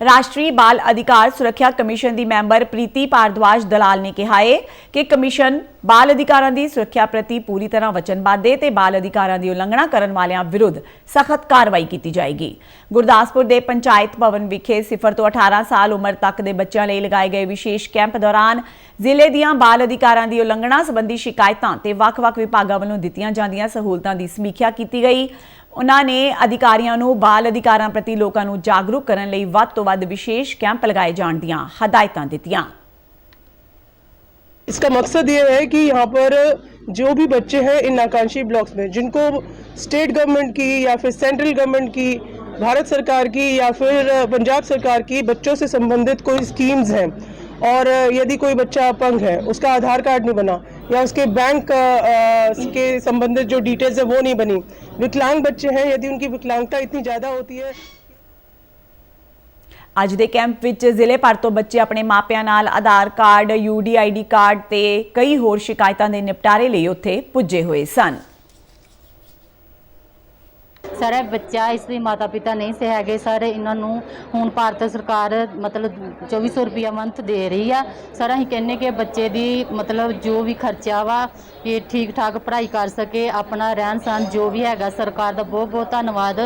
ਰਾਸ਼ਟਰੀ ਬਾਲ ਅਧਿਕਾਰ ਸੁਰੱਖਿਆ ਕਮਿਸ਼ਨ ਦੀ ਮੈਂਬਰ ਪ੍ਰੀਤੀ ਭਾਰਦਵਾਜ ਦਲਾਲ ਨੇ ਕਿਹਾ ਹੈ ਕਿ ਕਮਿਸ਼ਨ ਬਾਲ ਅਧਿਕਾਰਾਂ ਦੀ ਸੁਰੱਖਿਆ ਪ੍ਰਤੀ ਪੂਰੀ ਤਰ੍ਹਾਂ ਵਚਨਬੱਧ ਹੈ ਤੇ ਬਾਲ ਅਧਿਕਾਰਾਂ ਦੀ ਉਲੰਘਣਾ ਕਰਨ ਵਾਲਿਆਂ ਵਿਰੁੱਧ ਸਖਤ ਕਾਰਵਾਈ ਕੀਤੀ ਜਾਏਗੀ। ਗੁਰਦਾਸਪੁਰ ਦੇ ਪੰਚਾਇਤ ਭਵਨ ਵਿਖੇ 0 ਤੋਂ 18 ਸਾਲ ਉਮਰ ਤੱਕ ਦੇ ਬੱਚਿਆਂ ਲਈ ਲਗਾਏ ਗਏ ਵਿਸ਼ੇਸ਼ ਕੈਂਪ ਦੌਰਾਨ ਜ਼ਿਲ੍ਹੇ ਦੀਆਂ ਬਾਲ ਅਧਿਕਾਰਾਂ ਦੀ ਉਲੰਘਣਾ ਸੰਬੰਧੀ ਸ਼ਿਕਾਇਤਾਂ ਤੇ ਵੱਖ-ਵੱਖ ਵਿਭਾਗਾਂ ਵੱਲੋਂ ਦਿੱਤੀਆਂ ਜਾਂਦੀਆਂ ਸਹੂਲਤਾਂ ਦੀ ਸਮੀਖਿਆ ਕੀਤੀ ਗਈ। ਉਹਨਾਂ ਨੇ ਅਧਿਕਾਰੀਆਂ ਨੂੰ ਬਾਲ ਅਧਿਕਾਰਾਂ ਪ੍ਰਤੀ ਲੋਕਾਂ ਨੂੰ ਜਾਗਰੂਕ ਕਰਨ ਲਈ ਵੱਧ ਤੋਂ ਵੱਧ ਵਿਸ਼ੇਸ਼ ਕੈਂਪ ਲਗਾਏ ਜਾਣ ਦੀਆਂ ਹਦਾਇਤਾਂ ਦਿੱਤੀਆਂ इसका मकसद ये है कि यहाँ पर जो भी बच्चे हैं इन आकांक्षी ब्लॉक्स में जिनको स्टेट गवर्नमेंट की या फिर सेंट्रल गवर्नमेंट की भारत सरकार की या फिर पंजाब सरकार की बच्चों से संबंधित कोई स्कीम्स हैं और यदि कोई बच्चा अपंग है उसका आधार कार्ड नहीं बना या उसके बैंक अ, अ, के संबंधित जो डिटेल्स है वो नहीं बनी विकलांग बच्चे हैं यदि उनकी विकलांगता इतनी ज़्यादा होती है ਅੱਜ ਦੇ ਕੈਂਪ ਵਿੱਚ ਜ਼ਿਲ੍ਹੇ ਭਰ ਤੋਂ ਬੱਚੇ ਆਪਣੇ ਮਾਪਿਆਂ ਨਾਲ ਆਧਾਰ ਕਾਰਡ ਯੂਡੀਆਈਡੀ ਕਾਰਡ ਤੇ ਕਈ ਹੋਰ ਸ਼ਿਕਾਇਤਾਂ ਦੇ ਨਿਪਟਾਰੇ ਲਈ ਉੱਥੇ ਪੁੱਜੇ ਹੋਏ ਸਨ ਸਰ, ਇਹ ਬੱਚਾ ਇਸ ਦੇ ਮਾਤਾ ਪਿਤਾ ਨਹੀਂ ਸੇ ਹੈਗੇ। ਸਰ, ਇਹਨਾਂ ਨੂੰ ਹੁਣ ਭਾਰਤ ਸਰਕਾਰ ਮਤਲਬ 2400 ਰੁਪਿਆ ਮੰਥ ਦੇ ਰਹੀ ਆ। ਸਰ, ਅਸੀਂ ਕਹਿੰਨੇ ਕਿ ਬੱਚੇ ਦੀ ਮਤਲਬ ਜੋ ਵੀ ਖਰਚਾ ਵਾ, ਇਹ ਠੀਕ ਠਾਕ ਪੜ੍ਹਾਈ ਕਰ ਸਕੇ, ਆਪਣਾ ਰਹਿਣ ਸਹਿਣ ਜੋ ਵੀ ਹੈਗਾ, ਸਰਕਾਰ ਦਾ ਬਹੁਤ ਬਹੁਤ ਧੰਨਵਾਦ।